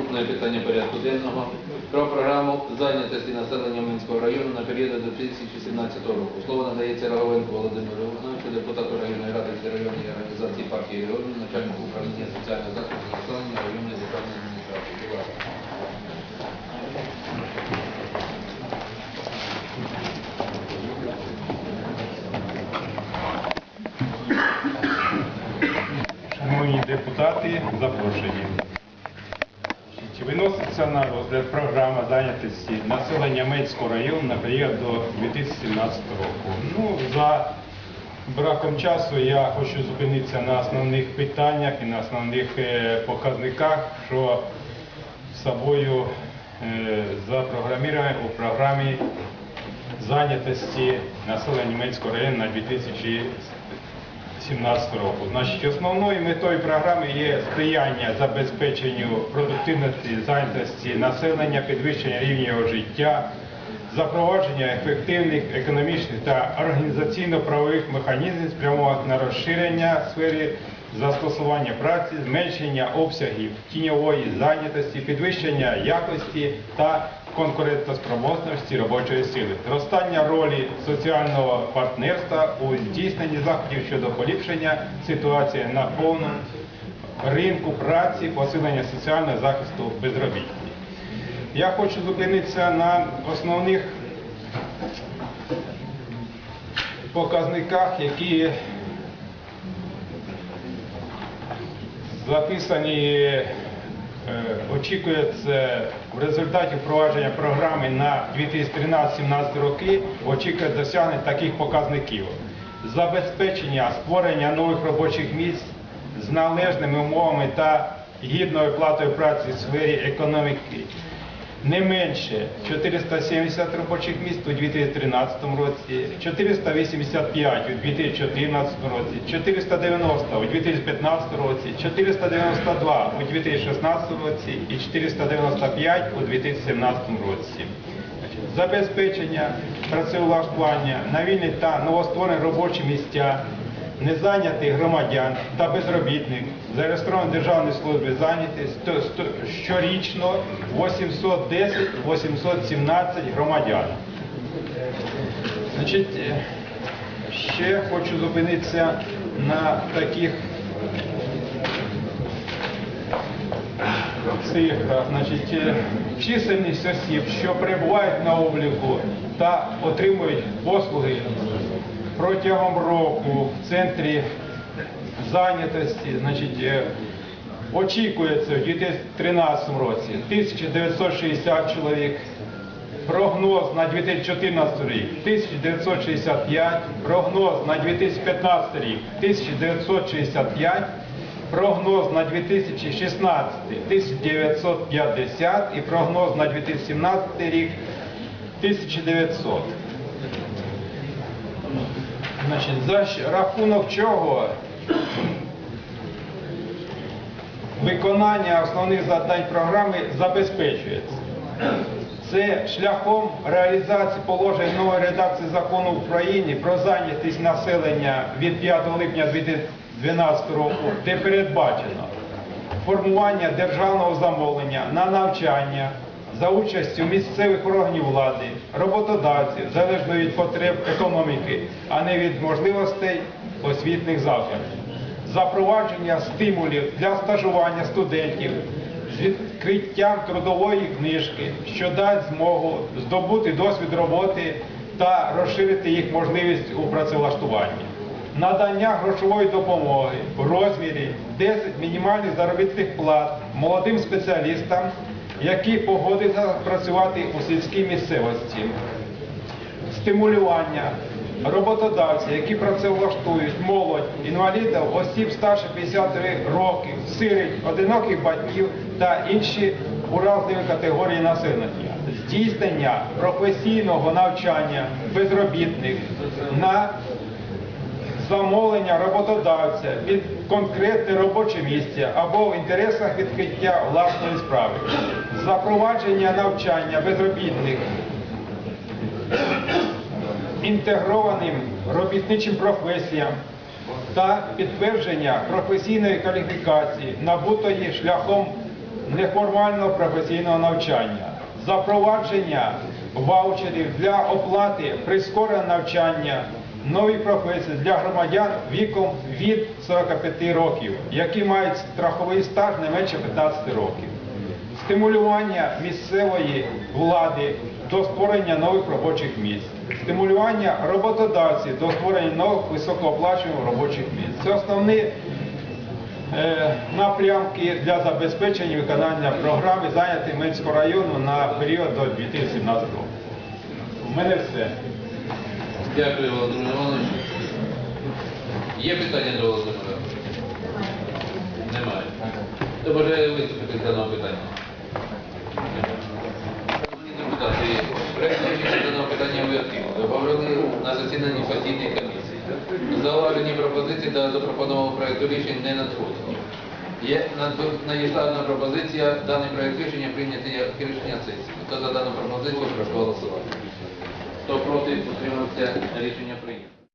Восьме питання порядку денного про програму зайнятості населення Минського району на період до 2017 року. Слово надається Роговенку Володимиру Івановичу, депутату районної ради районної організації партії регіонів, начальнику управління соціального захисту населення районної державної адміністрації. Шановні депутати, запрошені. Чи Виноситься на розгляд програма зайнятості населення Менського району на період до 2017 року. Ну, за браком часу я хочу зупинитися на основних питаннях і на основних е, показниках, що собою е, запрограміровано у програмі зайнятості населення Німецького району на 2017 року. Значить, основною метою програми є сприяння забезпеченню продуктивності зайнятості населення, підвищення рівня його життя, запровадження ефективних економічних та організаційно-правових механізмів спрямованих на розширення сфери застосування праці, зменшення обсягів тіньової зайнятості, підвищення якості та конкурентоспроможності робочої сили, зростання ролі соціального партнерства у здійсненні заходів щодо поліпшення ситуації на повному ринку праці, посилення соціального захисту безробітних. Я хочу зупинитися на основних показниках, які записані, очікується в результаті впровадження програми на 2013-2017 роки, очікує досягнення таких показників. Забезпечення створення нових робочих місць з належними умовами та гідною платою праці в сфері економіки не менше 470 робочих місць у 2013 році, 485 у 2014 році, 490 у 2015 році, 492 у 2016 році і 495 у 2017 році. Забезпечення працевлаштування на вільні та новостворені робочі місця незайнятих громадян та безробітних зареєстрованих в Державній службі щорічно 810-817 громадян. Значить, е, ще хочу зупинитися на таких цифрах. Значить, е, чисельність осіб, що перебувають на обліку та отримують послуги протягом року в центрі зайнятості, значить, е, очікується в 2013 році 1960 чоловік. Прогноз на 2014 рік 1965, прогноз на 2015 рік 1965, прогноз на 2016 1950 і прогноз на 2017 рік 1900. Значить, за рахунок чого виконання основних завдань програми забезпечується. Це шляхом реалізації положень нової редакції закону України про зайнятість населення від 5 липня 2012 року, де передбачено формування державного замовлення на навчання за участю місцевих органів влади, роботодавців, залежно від потреб економіки, а не від можливостей освітних закладів. Запровадження стимулів для стажування студентів з відкриттям трудової книжки, що дасть змогу здобути досвід роботи та розширити їх можливість у працевлаштуванні. Надання грошової допомоги в розмірі 10 мінімальних заробітних плат молодим спеціалістам, які погодяться працювати у сільській місцевості стимулювання роботодавців, які працевлаштують молодь, інвалідів, осіб старше 53 років, сирить, одиноких батьків та інші уразливі категорії населення. Здійснення професійного навчання безробітних на замовлення роботодавця під конкретне робоче місце або в інтересах відкриття власної справи, запровадження навчання безробітних інтегрованим робітничим професіям та підтвердження професійної кваліфікації, набутої шляхом неформального професійного навчання, запровадження ваучерів для оплати прискореного навчання, нові професії для громадян віком від 45 років, які мають страховий стаж не менше 15 років стимулювання місцевої влади до створення нових робочих місць, стимулювання роботодавців до створення нових високооплачуваних робочих місць. Це основні е, напрямки для забезпечення виконання програми зайняти Минського району на період до 2017 року. У мене все. Дякую, Володимир Іванович. Є питання до Володимира? Немає. Хто бажає виступити з даного питання? Депутати, проект рішення даного питання ви отримали. Обговорили на засіданні постійної комісії. Зауважені пропозиції та запропонованого проекту рішень не надходили. Є надійшла одна пропозиція, даний проект рішення прийняти як рішення сесії. Хто за дану пропозицію, прошу голосувати. Хто проти, утримався, рішення прийнято.